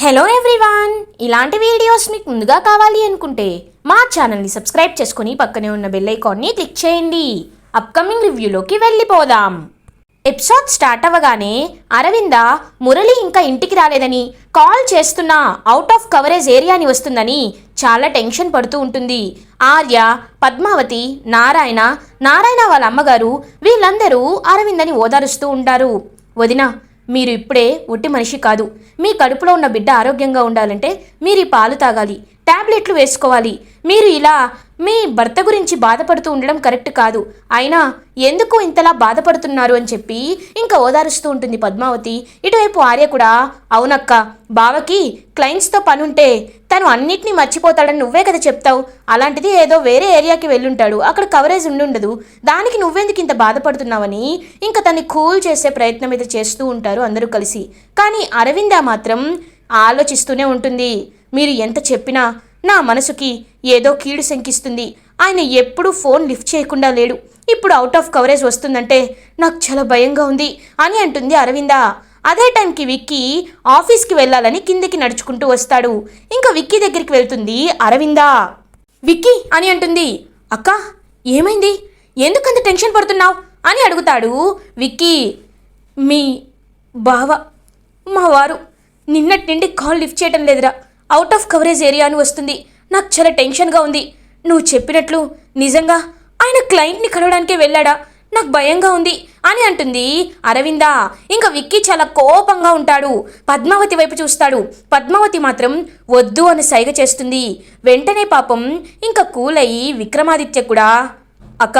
Hello everyone ఇలాంటి videos మీకు ముందుగా కావాలి అనుకుంటే మా ఛానల్ని సబ్స్క్రైబ్ చేసుకుని పక్కనే ఉన్న బెల్ ఐకాన్ని క్లిక్ చేయండి. అప్కమింగ్ రివ్యూలోకి వెళ్ళిపోదాం. ఎపిసోడ్ స్టార్ట్ అవ్వగానే అరవింద మురళి ఇంకా ఇంటికి రాలేదని కాల్ చేస్తున్నా. అవుట్ ఆఫ్ కవరేజ్ ఏరియాని వస్తుందని చాలా టెన్షన్ పడుతూ ఉంటుంది. ఆర్య పద్మావతి నారాయణ నారాయణ వాళ్ళ అమ్మగారు వీళ్ళందరూ అరవిందని ఓదారుస్తూ ఉంటారు. వదిన మీరు ఇప్పుడే ఒట్టి మనిషి కాదు. మీ కడుపులో ఉన్న బిడ్డ ఆరోగ్యంగా ఉండాలంటే మీరు ఈ పాలు తాగాలి. టాబ్లెట్లు వేసుకోవాలి. మీరు ఇలా మీ భర్త గురించి బాధపడుతూ ఉండడం కరెక్ట్ కాదు. అయినా ఎందుకు ఇంతలా బాధపడుతున్నారు అని చెప్పి ఇంకా ఓదారుస్తూ ఉంటుంది పద్మావతి. ఇటువైపు ఆర్య కూడా అవునక్క బావకి క్లయింట్స్తో పనుంటే తను అన్నిటినీ మర్చిపోతాడని నువ్వే కదా చెప్తావు. అలాంటిది ఏదో వేరే ఏరియాకి వెళ్ళుంటాడు. అక్కడ కవరేజ్ ఉండుండదు. దానికి నువ్వెందుకు ఇంత బాధపడుతున్నావని ఇంకా తన్ని కూల్ చేసే ప్రయత్నం అయితే చేస్తూ ఉంటారు అందరూ కలిసి. కానీ అరవింద మాత్రం ఆలోచిస్తూనే ఉంటుంది. మీరు ఎంత చెప్పినా నా మనసుకి ఏదో కీడు శంకిస్తుంది. ఆయన ఎప్పుడూ ఫోన్ లిఫ్ట్ చేయకుండా లేడు. ఇప్పుడు అవుట్ ఆఫ్ కవరేజ్ వస్తుందంటే నాకు చాలా భయంగా ఉంది అని అంటుంది అరవింద. అదే టైంకి విక్కీ ఆఫీస్కి వెళ్ళాలని కిందికి నడుచుకుంటూ వస్తాడు. ఇంకా విక్కీ దగ్గరికి వెళ్తుంది అరవింద. విక్కీ అని అంటుంది. అక్క ఏమైంది? ఎందుకంత టెన్షన్ పడుతున్నావు? అని అడుగుతాడు విక్కీ. మీ బావ మా వారు నిన్నటి నుండి కాల్ లిఫ్ట్ చేయటం లేదురా. అవుట్ ఆఫ్ కవరేజ్ ఏరియా అని వస్తుంది. నాకు చాలా టెన్షన్గా ఉంది. నువ్వు చెప్పినట్లు నిజంగా ఆయన క్లయింట్ని కలవడానికే వెళ్ళాడా? నాకు భయంగా ఉంది అని అంటుంది అరవింద. ఇంకా విక్కీ చాలా కోపంగా ఉంటాడు. పద్మావతి వైపు చూస్తాడు. పద్మావతి మాత్రం వద్దు అని సైగ చేస్తుంది. వెంటనే పాపం ఇంకా కూల్ అయ్యి విక్రమాదిత్య కూడా అక్క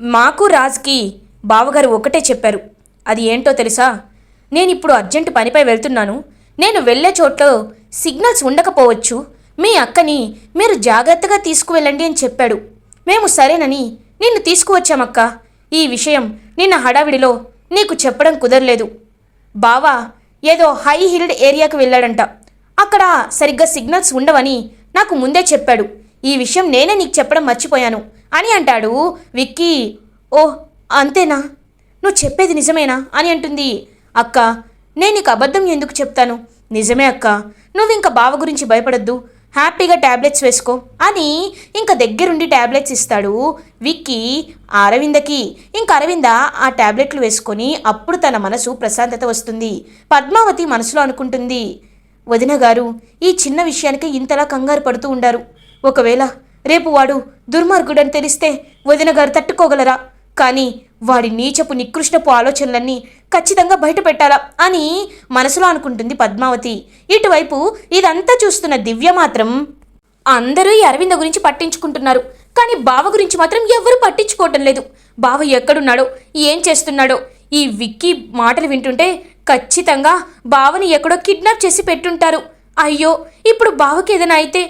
మాకు రాజ్కి బావగారు ఒకటే చెప్పారు. అది ఏంటో తెలుసా? నేను ఇప్పుడు అర్జెంటు పనిపై వెళ్తున్నాను. నేను వెళ్ళే చోట్లో సిగ్నల్స్ ఉండకపోవచ్చు. మీ అక్కని మీరు జాగ్రత్తగా తీసుకువెళ్ళండి అని చెప్పాడు. మేము సరేనని నిన్ను తీసుకువచ్చామక్క. ఈ విషయం నిన్న హడావిడిలో నీకు చెప్పడం కుదరలేదు. బావా ఏదో హై హిల్డ్ ఏరియాకు వెళ్ళాడంట. అక్కడ సరిగ్గా సిగ్నల్స్ ఉండవని నాకు ముందే చెప్పాడు. ఈ విషయం నేనే నీకు చెప్పడం మర్చిపోయాను అని అంటాడు విక్కీ. ఓ అంతేనా? నువ్వు చెప్పేది నిజమేనా అని అంటుంది అక్క. నేను నీకు అబద్ధం ఎందుకు చెప్తాను? నిజమే అక్క. నువ్వు ఇంకా బావ గురించి భయపడద్దు. హ్యాపీగా ట్యాబ్లెట్స్ వేసుకో. అని ఇంకా దగ్గరుండి ట్యాబ్లెట్స్ ఇస్తాడు విక్కీ అరవిందకి. ఇంకా అరవింద ఆ ట్యాబ్లెట్లు వేసుకొని అప్పుడు తన మనసు ప్రశాంతత వస్తుంది. పద్మావతి మనసులో అనుకుంటుంది వదిన గారు ఈ చిన్న విషయానికి ఇంతలా కంగారు పడుతూ ఉండారు. ఒకవేళ రేపు వాడు దుర్మార్గుడని తెలిస్తే వదిన గారు తట్టుకోగలరా? కానీ వాడి నీచపు నికృష్టపు ఆలోచనలన్నీ ఖచ్చితంగా బయట పెట్టాలా అని మనసులో అనుకుంటుంది పద్మావతి. ఇటువైపు ఇదంతా చూస్తున్న దివ్య మాత్రం అందరూ ఈ అరవింద గురించి పట్టించుకుంటున్నారు. కానీ బావ గురించి మాత్రం ఎవ్వరూ పట్టించుకోవటం లేదు. బావ ఎక్కడున్నాడో ఏం చేస్తున్నాడో ఈ విక్కీ మాటలు వింటుంటే ఖచ్చితంగా బావని ఎక్కడో కిడ్నాప్ చేసి పెట్టుంటారు. అయ్యో ఇప్పుడు బావకి ఏదైనా అయితే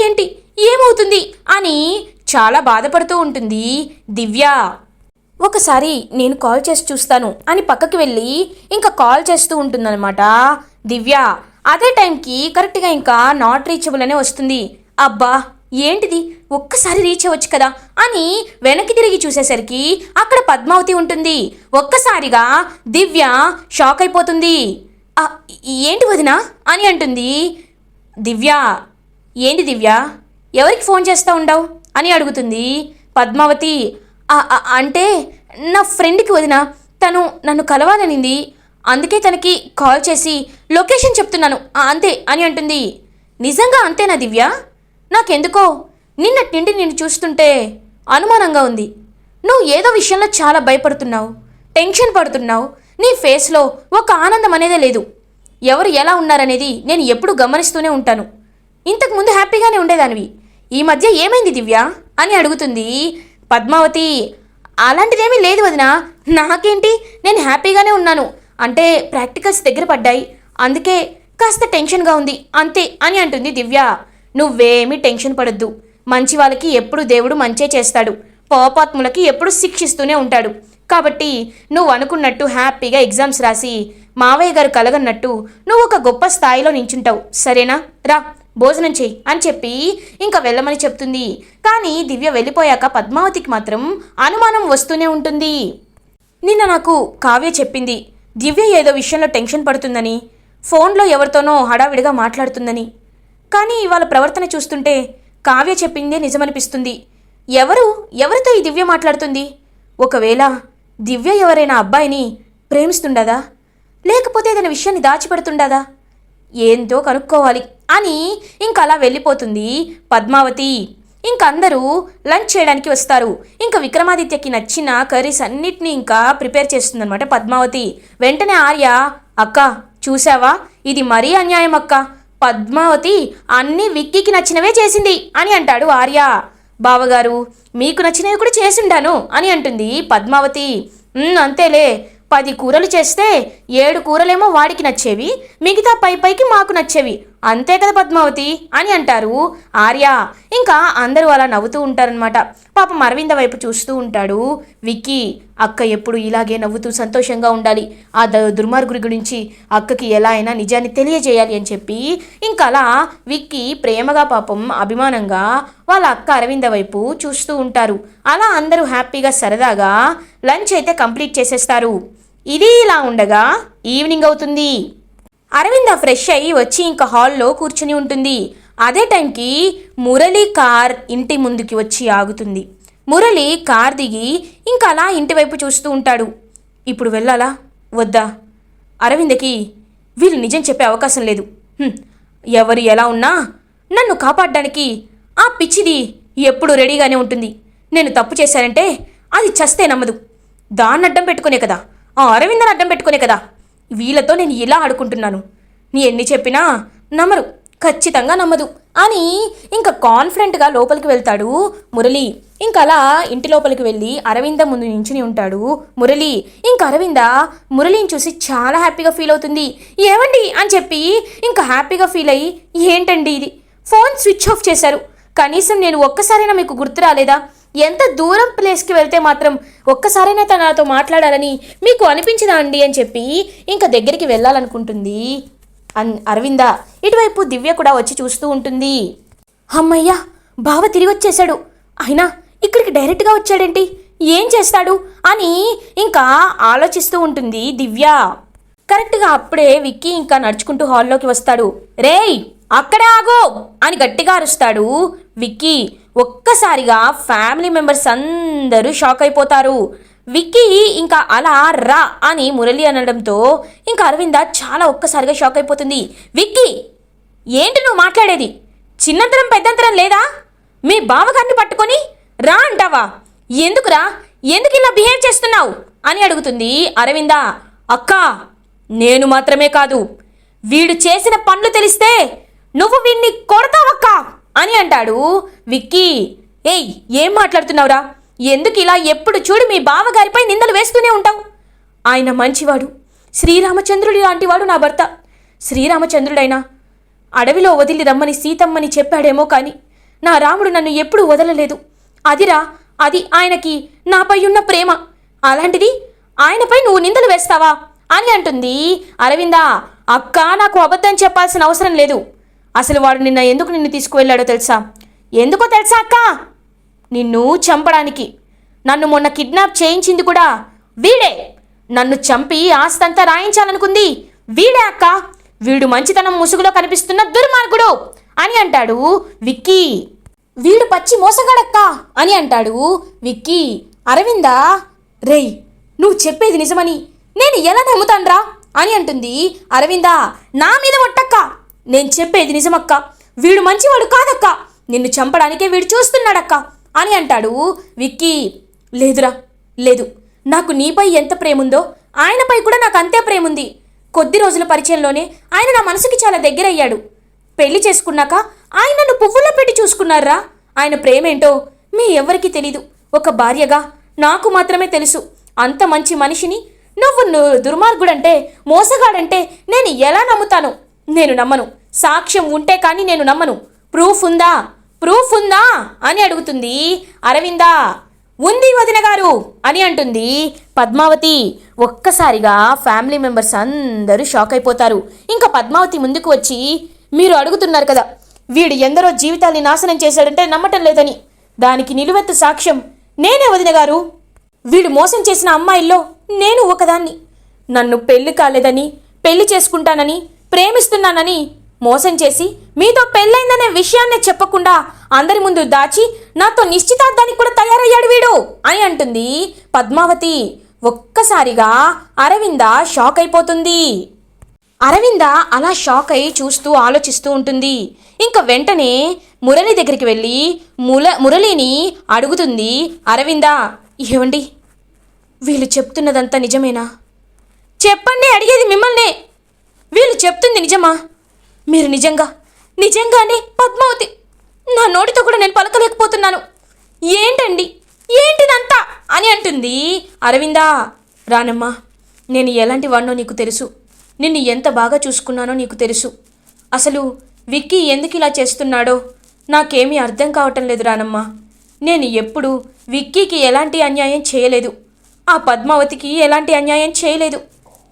ఏంటి? ఏమవుతుంది? అని చాలా బాధపడుతూ ఉంటుంది దివ్య. ఒకసారి నేను కాల్ చేసి చూస్తాను అని పక్కకి వెళ్ళి ఇంకా కాల్ చేస్తూ ఉంటుందన్నమాట. దివ్య అదే టైంకి కరెక్ట్గా ఇంకా నాట్ రీచబుల్ అనే వస్తుంది. అబ్బా ఏంటిది? ఒక్కసారి రీచ్ అవ్వచ్చు కదా అని వెనక్కి తిరిగి చూసేసరికి అక్కడ పద్మావతి ఉంటుంది. ఒక్కసారిగా దివ్య షాక్ అయిపోతుంది. ఏంటి వదినా? అని అంటుంది. దివ్య ఏంటి దివ్య? ఎవరికి ఫోన్ చేస్తూ ఉండవు? అని అడుగుతుంది పద్మావతి. అంటే నా ఫ్రెండ్కి వదిన తను నన్ను కలవాలనింది. అందుకే తనకి కాల్ చేసి లొకేషన్ చెప్తున్నాను. "ఆ, అంతే అని అంటుంది. నిజంగా అంతేనా దివ్య? నాకెందుకో? నిన్నటి నుండి నేను చూస్తుంటే అనుమానంగా ఉంది. నువ్వు ఏదో విషయంలో చాలా భయపడుతున్నావు టెన్షన్ పడుతున్నావు. నీ ఫేస్లో ఒక ఆనందం అనేదే లేదు. ఎవరు ఎలా ఉన్నారనేది నేను ఎప్పుడూ గమనిస్తూనే ఉంటాను. ఇంతకుముందు హ్యాపీగానే ఉండేదానివి. ఈ మధ్య ఏమైంది దివ్య? అని అడుగుతుంది. పద్మావతి అలాంటిదేమీ లేదు వదిన. నాకేంటి? నేను హ్యాపీగానే ఉన్నాను. అంటే ప్రాక్టికల్స్ దగ్గర పడ్డాయి. అందుకే కాస్త టెన్షన్గా ఉంది. అంతే అని అంటుంది దివ్య. నువ్వేమీ టెన్షన్ పడద్దు. మంచి వాళ్ళకి ఎప్పుడు దేవుడు మంచే చేస్తాడు. పాపాత్ములకి ఎప్పుడు శిక్షిస్తూనే ఉంటాడు. కాబట్టి నువ్వు అనుకున్నట్టు హ్యాపీగా ఎగ్జామ్స్ రాసి మావయ్య గారు కలగన్నట్టు నువ్వు ఒక గొప్ప స్థాయిలో నించుంటావు. సరేనా? రా. భోజనం చెయ్యి అని చెప్పి ఇంకా వెళ్ళమని చెప్తుంది. కానీ దివ్య వెళ్ళిపోయాక పద్మావతికి మాత్రం అనుమానం వస్తూనే ఉంటుంది. నిన్న నాకు కావ్య చెప్పింది. దివ్య ఏదో విషయంలో టెన్షన్ పడుతుందని ఫోన్లో ఎవరితోనో హడావిడిగా మాట్లాడుతుందని. కానీ ఇవాళ ప్రవర్తన చూస్తుంటే కావ్య చెప్పిందే నిజమనిపిస్తుంది. ఎవరు? ఎవరితో ఈ దివ్య మాట్లాడుతుంది? ఒకవేళ దివ్య ఎవరైనా అబ్బాయిని ప్రేమిస్తుండదా? లేకపోతే ఏదైనా విషయాన్ని దాచిపెడుతుండదా? ఏందో కనుక్కోవాలి అని ఇంక అలా వెళ్ళిపోతుంది పద్మావతి. ఇంక అందరూ లంచ్ చేయడానికి వస్తారు. ఇంకా విక్రమాదిత్యకి నచ్చిన కర్రీస్ అన్నిటినీ ఇంకా ప్రిపేర్ చేస్తుందనమాట పద్మావతి. వెంటనే ఆర్య అక్క చూసావా ఇది మరీ అన్యాయం అక్క. పద్మావతి అన్ని విక్కీకి నచ్చినవే చేసింది అని అంటాడు ఆర్య. బావగారు మీకు నచ్చినవి కూడా చేసుండాను అని అంటుంది పద్మావతి. అంతేలే. పది కూరలు చేస్తే ఏడు కూరలేమో వాడికి నచ్చేవి మిగతా పై పైకి మాకు నచ్చేవి. అంతే కదా పద్మావతి అని అంటారు ఆర్య. ఇంకా అందరూ అలా నవ్వుతూ ఉంటారనమాట పాపం అరవింద వైపు చూస్తూ ఉంటాడు. విక్కీ అక్క ఎప్పుడు ఇలాగే నవ్వుతూ సంతోషంగా ఉండాలి. ఆ ద దుర్మార్గుడి గురించి అక్కకి ఎలా అయినా నిజాన్ని తెలియజేయాలి అని చెప్పి ఇంకా అలా విక్కీ ప్రేమగా పాపం అభిమానంగా వాళ్ళ అక్క అరవింద వైపు చూస్తూ ఉంటారు. అలా అందరూ హ్యాపీగా సరదాగా లంచ్ అయితే కంప్లీట్ చేసేస్తారు. ఇది ఇలా ఉండగా ఈవినింగ్ అవుతుంది. అరవింద ఫ్రెష్ అయ్యి వచ్చి ఇంకా హాల్లో కూర్చుని ఉంటుంది. అదే టైంకి మురళి కార్ ఇంటి ముందుకి వచ్చి ఆగుతుంది. మురళి కార్ దిగి ఇంకా అలా ఇంటి వైపు చూస్తూ ఉంటాడు. ఇప్పుడు వెళ్ళాలా? వద్దా? అరవిందకి వీళ్ళు నిజం చెప్పే అవకాశం లేదు. ఎవరు ఎలా ఉన్నా నన్ను కాపాడడానికి ఆ పిచ్చిది ఎప్పుడు రెడీగానే ఉంటుంది. నేను తప్పు చేశానంటే అది చస్తే నమ్మదు. దాన్ని అడ్డం పెట్టుకునే కదా. ఆ అరవిందని అడ్డం పెట్టుకునే కదా. వీళ్ళతో నేను ఇలా ఆడుకుంటున్నాను. నీ ఎన్ని చెప్పినా నమ్మరు ఖచ్చితంగా నమ్మదు. అని ఇంకా కాన్ఫిడెంట్గా లోపలికి వెళ్తాడు మురళి. ఇంకా అలా ఇంటి లోపలికి వెళ్ళి అరవింద ముందు నించుని ఉంటాడు మురళి. ఇంకా అరవింద మురళిని చూసి చాలా హ్యాపీగా ఫీల్ అవుతుంది. ఏమండి అని చెప్పి ఇంకా హ్యాపీగా ఫీల్ అయ్యి ఏంటండి ఇది? ఫోన్ స్విచ్ ఆఫ్ చేశారు. కనీసం నేను ఒక్కసారైనా మీకు గుర్తు రాలేదా? ఎంత దూరం ప్లేస్కి వెళ్తే మాత్రం ఒక్కసారైనా తనతో నాతో మాట్లాడాలని మీకు అనిపించదా అండి అని చెప్పి ఇంకా దగ్గరికి వెళ్ళాలనుకుంటుంది. అన్ అరవింద ఇటువైపు దివ్య కూడా వచ్చి చూస్తూ ఉంటుంది. అమ్మయ్యా బావ తిరిగి వచ్చేసాడు అయినా ఇక్కడికి డైరెక్ట్గా వచ్చాడేంటి? ఏం చేస్తాడు? అని ఇంకా ఆలోచిస్తూ ఉంటుంది దివ్య. కరెక్ట్గా అప్పుడే విక్కీ ఇంకా నడుచుకుంటూ హాల్లోకి వస్తాడు. రేయ్ అక్కడే ఆగో అని గట్టిగా అరుస్తాడు విక్కీ. ఒక్కసారిగా ఫ్యామిలీ మెంబర్స్ అందరూ షాక్ అయిపోతారు. విక్కీ ఇంకా అలా రా అని మురళి అనడంతో ఇంకా అరవింద చాలా ఒక్కసారిగా షాక్ అయిపోతుంది. విక్కీ ఏంటి నువ్వు మాట్లాడేది? చిన్నంతరం పెద్దంతరం లేదా? మీ బావగారిని పట్టుకొని రా అంటావా? ఎందుకురా? ఎందుకు ఇలా బిహేవ్ చేస్తున్నావు? అని అడుగుతుంది అరవింద. అక్క నేను మాత్రమే కాదు వీడు చేసిన పనులు తెలిస్తే నువ్వు వీడిని కొడతావక్కా! అని అంటాడు విక్కీ. ఏయ్ ఏం మాట్లాడుతున్నావురా? ఎందుకు ఇలా ఎప్పుడు చూడు మీ బావగారిపై నిందలు వేస్తూనే ఉంటావు? ఆయన మంచివాడు. శ్రీరామచంద్రుడి లాంటివాడు నా భర్త. శ్రీరామచంద్రుడైనా. అడవిలో వదిలి రమ్మని సీతమ్మని చెప్పాడేమో కాని నా రాముడు నన్ను ఎప్పుడూ వదలలేదు. అదిరా అది ఆయనకి నాపై ఉన్న ప్రేమ. అలాంటిది ఆయనపై నువ్వు నిందలు వేస్తావా? అని అంటుంది అరవిందా. అక్క నాకు అబద్ధం చెప్పాల్సిన అవసరం లేదు. అసలు వాడు నిన్న ఎందుకు నిన్ను తీసుకువెళ్ళాడో తెలుసా? ఎందుకో తెలుసా అక్క? నిన్ను చంపడానికి. నన్ను మొన్న కిడ్నాప్ చేయించింది కూడా వీడే. నన్ను చంపి ఆస్తంతా రాయించాలనుకుంది వీడే అక్క. వీడు మంచితనం ముసుగులో కనిపిస్తున్న దుర్మార్గుడు అని అంటాడు విక్కీ. వీడు పచ్చి మోసగాడక్క అని అంటాడు విక్కీ. అరవిందా? రేయ్ నువ్వు చెప్పేది నిజమని. నేను ఎలా నమ్ముతాన్రా? అని అంటుంది అరవిందా. నా మీద ఒట్టక్క. నేను చెప్పేది నిజమక్క. వీడు మంచివాడు కాదక్క. నిన్ను చంపడానికే వీడు చూస్తున్నాడక్క అని అంటాడు విక్కీ. లేదురా లేదు. నాకు నీపై ఎంత ప్రేముందో ఆయనపై కూడా నాకు అంతే ప్రేముంది. కొద్ది రోజుల పరిచయంలోనే ఆయన నా మనసుకి చాలా దగ్గరయ్యాడు. పెళ్ళి చేసుకున్నాక ఆయన నన్ను పువ్వుల్లో పెట్టి చూసుకున్నారా? ఆయన ప్రేమేంటో మీ ఎవరికీ తెలీదు. ఒక భార్యగా నాకు మాత్రమే తెలుసు. అంత మంచి మనిషిని నువ్వు దుర్మార్గుడంటే మోసగాడంటే నేను ఎలా నమ్ముతాను? నేను నమ్మను. సాక్ష్యం ఉంటే కానీ నేను నమ్మను. ప్రూఫ్ ఉందా? ప్రూఫ్ ఉందా? అని అడుగుతుంది అరవిందా. ఉంది వదిన గారు అని అంటుంది పద్మావతి. ఒక్కసారిగా ఫ్యామిలీ మెంబర్స్ అందరూ షాక్ అయిపోతారు. ఇంకా పద్మావతి ముందుకు వచ్చి మీరు అడుగుతున్నారు కదా వీడు ఎందరో జీవితాల్ని నాశనం చేశాడంటే నమ్మటం లేదని. దానికి నిలువెత్తు సాక్ష్యం నేనే వదిన గారు. వీడు మోసం చేసిన అమ్మాయిల్లో నేను ఒకదాన్ని. నన్ను పెళ్ళి కాలేదని పెళ్ళి చేసుకుంటానని ప్రేమిస్తున్నానని మోసం చేసి మీతో పెళ్ళైందనే విషయాన్ని చెప్పకుండా అందరి ముందు దాచి నాతో నిశ్చితార్థానికి కూడా తయారయ్యాడు వీడు అని అంటుంది పద్మావతి. ఒక్కసారిగా అరవింద షాక్ అయిపోతుంది. అరవింద అలా షాక్ అయి చూస్తూ ఆలోచిస్తూ ఉంటుంది. ఇంకా వెంటనే మురళి దగ్గరికి వెళ్ళి ముల మురళిని అడుగుతుంది అరవింద ఏమండి వీళ్ళు చెప్తున్నదంతా నిజమేనా? చెప్పండి అడిగేది మిమ్మల్నే. వీళ్ళు చెప్తుంది నిజమా? మీరు నిజంగా నిజంగానే పద్మావతి నా నోటితో కూడా నేను పలకలేకపోతున్నాను. ఏంటండి? ఏంటిదంతా? అని అంటుంది. అరవిందా రానమ్మా నేను ఎలాంటి వాడినో నీకు తెలుసు. నిన్ను ఎంత బాగా చూసుకున్నానో నీకు తెలుసు. అసలు విక్కీ ఎందుకు ఇలా చేస్తున్నాడో నాకేమీ అర్థం కావటం లేదు రానమ్మా. నేను ఎప్పుడు విక్కీకి ఎలాంటి అన్యాయం చేయలేదు. ఆ పద్మావతికి ఎలాంటి అన్యాయం చేయలేదు.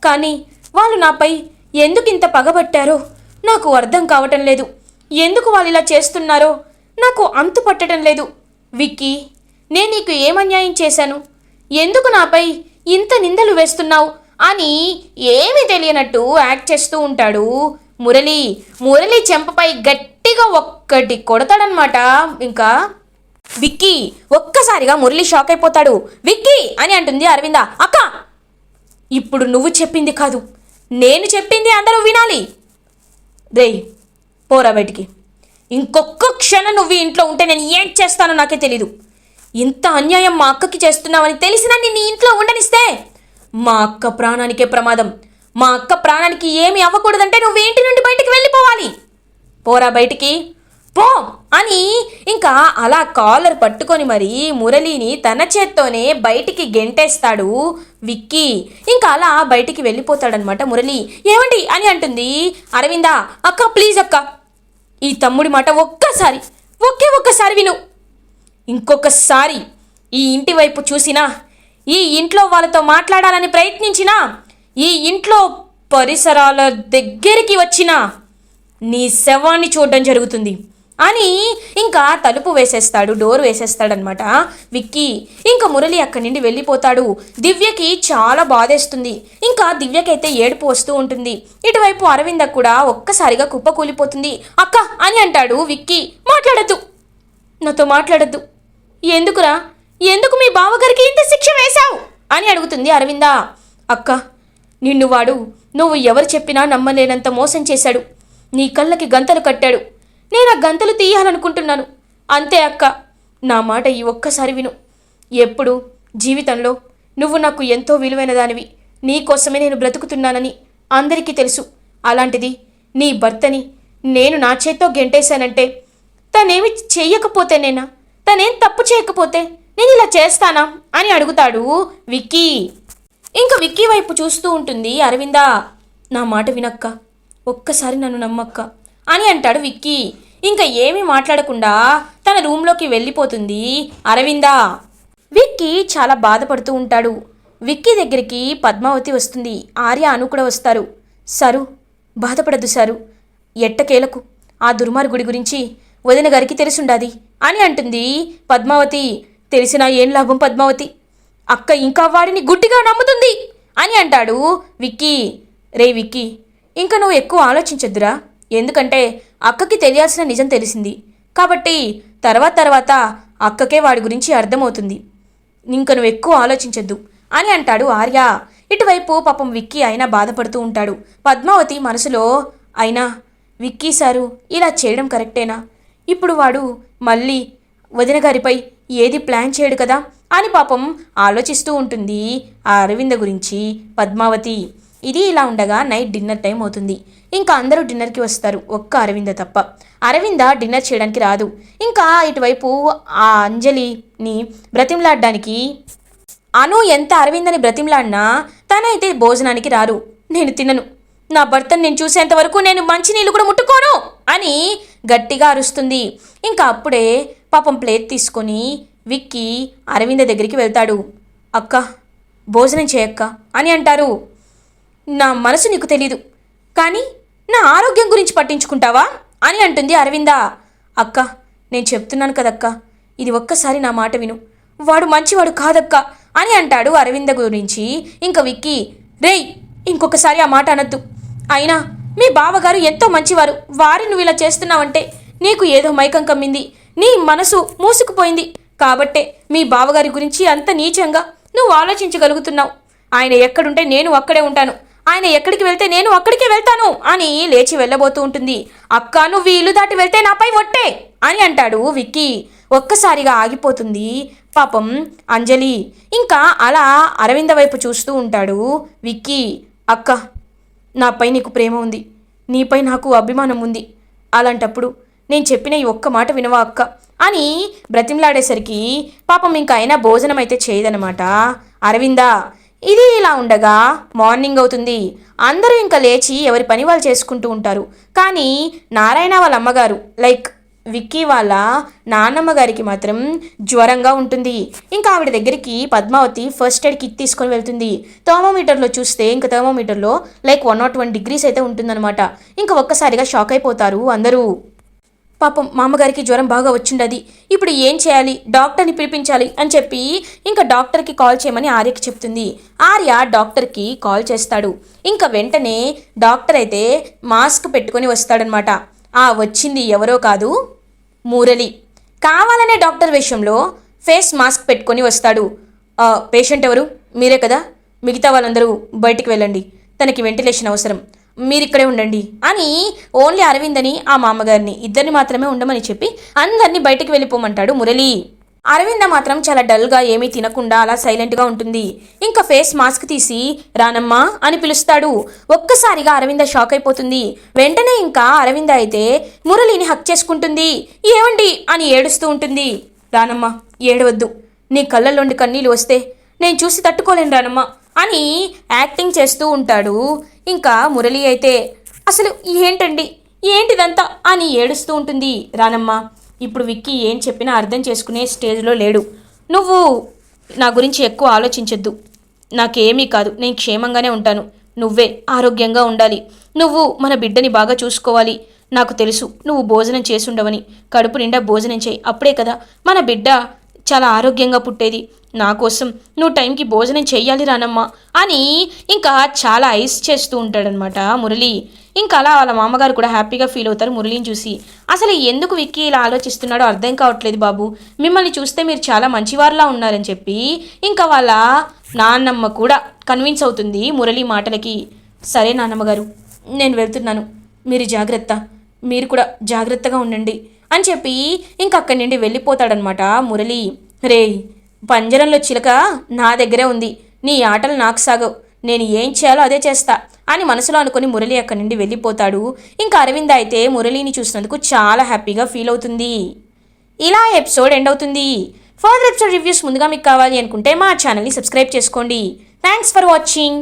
కానీ వాళ్ళు నాపై ఎందుకు ఇంత పగబట్టారో? నాకు అర్థం కావటం లేదు. ఎందుకు వాళ్ళు ఇలా చేస్తున్నారో? నాకు అంతు పట్టడం లేదు. విక్కీ నేను నీకు ఏం అన్యాయం చేశాను? ఎందుకు నాపై ఇంత నిందలు వేస్తున్నావు? అని ఏమీ తెలియనట్టు యాక్ట్ చేస్తూ ఉంటాడు మురళి. మురళి చెంపపై గట్టిగా ఒక్కటి కొడతాడనమాట ఇంకా విక్కీ ఒక్కసారిగా మురళి షాక్ అయిపోతాడు. విక్కీ అని అంటుంది అరవింద. అక్క! ఇప్పుడు నువ్వు చెప్పింది కాదు. నేను చెప్పింది అందరూ వినాలి. రేయ్ పోరా బయటికి. ఇంకొక క్షణం నువ్వు ఇంట్లో ఉంటే నేను ఏం చేస్తానో నాకే తెలీదు. ఇంత అన్యాయం మా అక్కకి చేస్తున్నావని తెలిసినా నిన్ను ఇంట్లో ఉండనిస్తే మా అక్క ప్రాణానికే ప్రమాదం. మా అక్క ప్రాణానికి ఏమి అవ్వకూడదంటే నువ్వు ఇంటి నుండి బయటికి వెళ్ళిపోవాలి. పోరా బయటికి. పో అని ఇంకా అలా కాలర్ పట్టుకొని మరి మురళిని తన చేత్తోనే బయటికి గెంటేస్తాడు విక్కీ. ఇంకా అలా బయటికి వెళ్ళిపోతాడనమాట మురళి. ఏమండి? అని అంటుంది. అరవిందా అక్క ప్లీజ్ అక్క. ఈ తమ్ముడి మాట ఒక్కసారి ఒకే ఒక్కసారి విను. ఇంకొకసారి ఈ ఇంటి వైపు చూసినా ఈ ఇంట్లో వాళ్ళతో మాట్లాడాలని ప్రయత్నించినా ఈ ఇంట్లో పరిసరాల దగ్గరికి వచ్చినా నీ శవాన్ని చూడడం జరుగుతుంది. అని ఇంకా తలుపు వేసేస్తాడు డోర్ వేసేస్తాడనమాట. విక్కీ ఇంకా మురళి అక్కడి నుండి వెళ్ళిపోతాడు. దివ్యకి చాలా బాధేస్తుంది. ఇంకా దివ్యకైతే ఏడుపు వస్తూ ఉంటుంది. ఇటువైపు అరవింద కూడా ఒక్కసారిగా కుప్ప కూలిపోతుంది. అక్క అని అంటాడు విక్కీ. మాట్లాడద్దు. నాతో మాట్లాడద్దు. ఎందుకురా? ఎందుకు మీ బావగారికి ఇంత శిక్ష వేశావు? అని అడుగుతుంది అరవింద. అక్క నిన్ను వాడు నువ్వు ఎవరు చెప్పినా నమ్మలేనంత మోసం చేశాడు. నీ కళ్ళకి గంతలు కట్టాడు. నేను ఆ గంతలు తీయాలనుకుంటున్నాను. అంతే అక్క. నా మాట ఈ ఒక్కసారి విను. ఎప్పుడు జీవితంలో నువ్వు నాకు ఎంతో విలువైన దానివి. నీ కోసమే నేను బ్రతుకుతున్నానని అందరికీ తెలుసు. అలాంటిది నీ భర్తని నేను నా చేత్తో గెంటేశానంటే తనేమి చెయ్యకపోతేనేనా తనేం తప్పు చేయకపోతే నేను ఇలా చేస్తానా అని అడుగుతాడు విక్కీ. ఇంకా విక్కీ వైపు చూస్తూ ఉంటుంది అరవిందా. నా మాట వినక్క. ఒక్కసారి నన్ను నమ్మక్క. అని అంటాడు విక్కీ. ఇంకా ఏమీ మాట్లాడకుండా తన రూమ్లోకి వెళ్ళిపోతుంది అరవిందా. విక్కీ చాలా బాధపడుతూ ఉంటాడు. విక్కీ దగ్గరికి పద్మావతి వస్తుంది. ఆర్య అను కూడా వస్తారు. సరు బాధపడద్దు సారు. ఎట్టకేలకు ఆ దుర్మార్గుడి గురించి వదిన గారికి తెలుసుండాది అని అంటుంది పద్మావతి. తెలిసినా ఏం లాభం పద్మావతి? అక్క ఇంకా వాడిని గుడ్డిగా నమ్ముతుంది అని అంటాడు విక్కీ. రే విక్కీ ఇంకా నువ్వు ఎక్కువ ఆలోచించొద్దురా. ఎందుకంటే అక్కకి తెలియాల్సిన నిజం తెలిసింది. కాబట్టి తర్వాత తర్వాత అక్కకే వాడి గురించి అర్థమవుతుంది. ఇంక నువ్వు ఎక్కువ ఆలోచించొద్దు అని అంటాడు ఆర్య. ఇటువైపు పాపం విక్కీ అయినా బాధపడుతూ ఉంటాడు. పద్మావతి మనసులో అయినా విక్కీ సారు ఇలా చేయడం కరెక్టేనా? ఇప్పుడు వాడు మళ్ళీ వదిన గారిపై ఏది ప్లాన్ చేయడు కదా? అని పాపం ఆలోచిస్తూ ఉంటుంది ఆ అరవింద గురించి పద్మావతి. ఇది ఇలా ఉండగా నైట్ డిన్నర్ టైం అవుతుంది. ఇంకా అందరూ డిన్నర్కి వస్తారు. ఒక్క అరవింద తప్ప. అరవింద డిన్నర్ చేయడానికి రాదు. ఇంకా ఇటువైపు ఆ అంజలిని బ్రతిమలాడడానికి అను ఎంత అరవిందని బ్రతిమలాడినా తనైతే భోజనానికి రారు. నేను తినను. నా భర్తను నేను చూసేంత వరకు నేను మంచినీళ్ళు కూడా ముట్టుకోను! అని గట్టిగా అరుస్తుంది. ఇంకా అప్పుడే పాపం ప్లేట్ తీసుకొని విక్కి అరవింద దగ్గరికి వెళ్తాడు. అక్క భోజనం చేయక్క అని అంటారు. నా మనసు నీకు తెలీదు. కానీ నా ఆరోగ్యం గురించి పట్టించుకుంటావా? అని అంటుంది అరవింద. అక్క నేను చెప్తున్నాను కదక్క. ఇది ఒక్కసారి నా మాట విను. వాడు మంచివాడు కాదక్క అని అంటాడు అరవింద గురించి. ఇంక విక్కి రేయ్ ఇంకొకసారి ఆ మాట అనొద్దు. అయినా మీ బావగారు ఎంతో మంచివారు. వారి నువ్వు ఇలా చేస్తున్నావంటే నీకు ఏదో మైకం కమ్మింది. నీ మనసు మూసుకుపోయింది. కాబట్టే మీ బావగారి గురించి అంత నీచంగా నువ్వు ఆలోచించగలుగుతున్నావు. ఆయన ఎక్కడుంటే నేను అక్కడే ఉంటాను. ఆయన ఎక్కడికి వెళ్తే నేను అక్కడికే వెళ్తాను అని లేచి వెళ్ళబోతూ ఉంటుంది. అక్క నువ్వు ఇల్లు దాటి వెళ్తే నాపై ఒట్టే అని అంటాడు విక్కీ. ఒక్కసారిగా ఆగిపోతుంది. పాపం అంజలి. ఇంకా అలా అరవింద వైపు చూస్తూ ఉంటాడు విక్కీ. అక్క నాపై నీకు ప్రేమ ఉంది. నీపై నాకు అభిమానం ఉంది. అలాంటప్పుడు నేను చెప్పిన ఈ ఒక్క మాట వినవా అక్క? అని బ్రతిమలాడేసరికి పాపం ఇంకా అయినా భోజనం అయితే చేయదనమాట అరవిందా ఇది ఇలా ఉండగా మార్నింగ్ అవుతుంది. అందరూ ఇంకా లేచి ఎవరి పని వాళ్ళు చేసుకుంటూ ఉంటారు. కానీ నారాయణ వాళ్ళ అమ్మగారు లైక్ విక్కీ వాళ్ళ నాన్నమ్మ గారికి మాత్రం జ్వరంగా ఉంటుంది. ఇంకా ఆవిడ దగ్గరికి పద్మావతి ఫస్ట్ ఎయిడ్ కిట్ తీసుకొని వెళ్తుంది. థర్మోమీటర్లో చూస్తే ఇంకా థర్మోమీటర్లో like one nought one degrees అయితే ఉంటుందన్నమాట. ఇంకా ఒక్కసారిగా షాక్ అయిపోతారు అందరూ. పాపం మామగారికి జ్వరం బాగా వచ్చిండది. ఇప్పుడు ఏం చేయాలి? డాక్టర్ని పిలిపించాలి అని చెప్పి ఇంకా డాక్టర్కి కాల్ చేయమని ఆర్యకి చెప్తుంది. ఆర్య డాక్టర్కి కాల్ చేస్తాడు. ఇంకా వెంటనే డాక్టర్ అయితే మాస్క్ పెట్టుకొని వస్తాడనమాట. ఆ వచ్చింది ఎవరో కాదు మురళి. కావాలనే డాక్టర్ విషయంలో ఫేస్ మాస్క్ పెట్టుకొని వస్తాడు. పేషెంట్ ఎవరు? మీరే కదా? మిగతా వాళ్ళందరూ బయటికి వెళ్ళండి. తనకి వెంటిలేషన్ అవసరం. మీరు ఇక్కడే ఉండండి అని ఓన్లీ అరవింద్ అని ఆ మామగారిని ఇద్దరిని మాత్రమే ఉండమని చెప్పి అందరినీ బయటికి వెళ్ళిపోమంటాడు మురళి. అరవింద మాత్రం చాలా డల్గా ఏమీ తినకుండా అలా సైలెంట్గా ఉంటుంది. ఇంకా ఫేస్ మాస్క్ తీసి రానమ్మా అని పిలుస్తాడు. ఒక్కసారిగా అరవింద షాక్ అయిపోతుంది. వెంటనే ఇంకా అరవింద అయితే మురళిని హక్ చేసుకుంటుంది. ఏమండి అని ఏడుస్తూ ఉంటుంది. రానమ్మా ఏడవద్దు. నీ కళ్ళల్లోండి కన్నీళ్ళు వస్తే నేను చూసి తట్టుకోలేను రానమ్మా అని యాక్టింగ్ చేస్తూ ఉంటాడు ఇంకా మురళి అయితే అసలు ఏంటండి? ఏంటిదంతా? అని ఏడుస్తూ ఉంటుంది రానమ్మ. ఇప్పుడు విక్కీ ఏం చెప్పినా అర్థం చేసుకునే స్టేజ్లో లేడు. నువ్వు నా గురించి ఎక్కువ ఆలోచించొద్దు. నాకేమీ కాదు. నేను క్షేమంగానే ఉంటాను. నువ్వే ఆరోగ్యంగా ఉండాలి. నువ్వు మన బిడ్డని బాగా చూసుకోవాలి. నాకు తెలుసు నువ్వు భోజనం చేసి ఉండవని కడుపు నిండా భోజనం చేయి. అప్పుడే కదా మన బిడ్డ చాలా ఆరోగ్యంగా పుట్టేది. నా కోసం నువ్వు టైంకి భోజనం చెయ్యాలి రానమ్మా అని ఇంకా చాలా ఐస్ చేస్తూ ఉంటాడనమాట మురళి. ఇంకా అలా వాళ్ళ మామగారు కూడా హ్యాపీగా ఫీల్ అవుతారు మురళిని చూసి. అసలు ఎందుకు విక్కీ ఇలా ఆలోచిస్తున్నాడో అర్థం కావట్లేదు బాబు. మిమ్మల్ని చూస్తే మీరు చాలా మంచివారిలా ఉన్నారని చెప్పి ఇంకా వాళ్ళ నాన్నమ్మ కూడా కన్విన్స్ అవుతుంది మురళి మాటలకి. సరే నాన్నమ్మగారు నేను వెళ్తున్నాను. మీరు జాగ్రత్త. మీరు కూడా జాగ్రత్తగా ఉండండి అని చెప్పి ఇంక అక్కడి నుండి వెళ్ళిపోతాడనమాట మురళి. రే పంజరంలో చిలక నా దగ్గరే ఉంది. నీ ఆటలు నాకు సాగవు. నేను ఏం చేయాలో అదే చేస్తా అని మనసులో అనుకుని మురళి అక్కడి నుండి వెళ్ళిపోతాడు. ఇంకా అరవింద్ అయితే మురళిని చూసినందుకు చాలా హ్యాపీగా ఫీల్ అవుతుంది. ఇలా ఎపిసోడ్ ఎండ్ అవుతుంది. ఫర్దర్ ఎపిసోడ్ రివ్యూస్ ముందుగా మీకు కావాలి అనుకుంటే మా ఛానల్ని సబ్స్క్రైబ్ చేసుకోండి. Thanks for watching.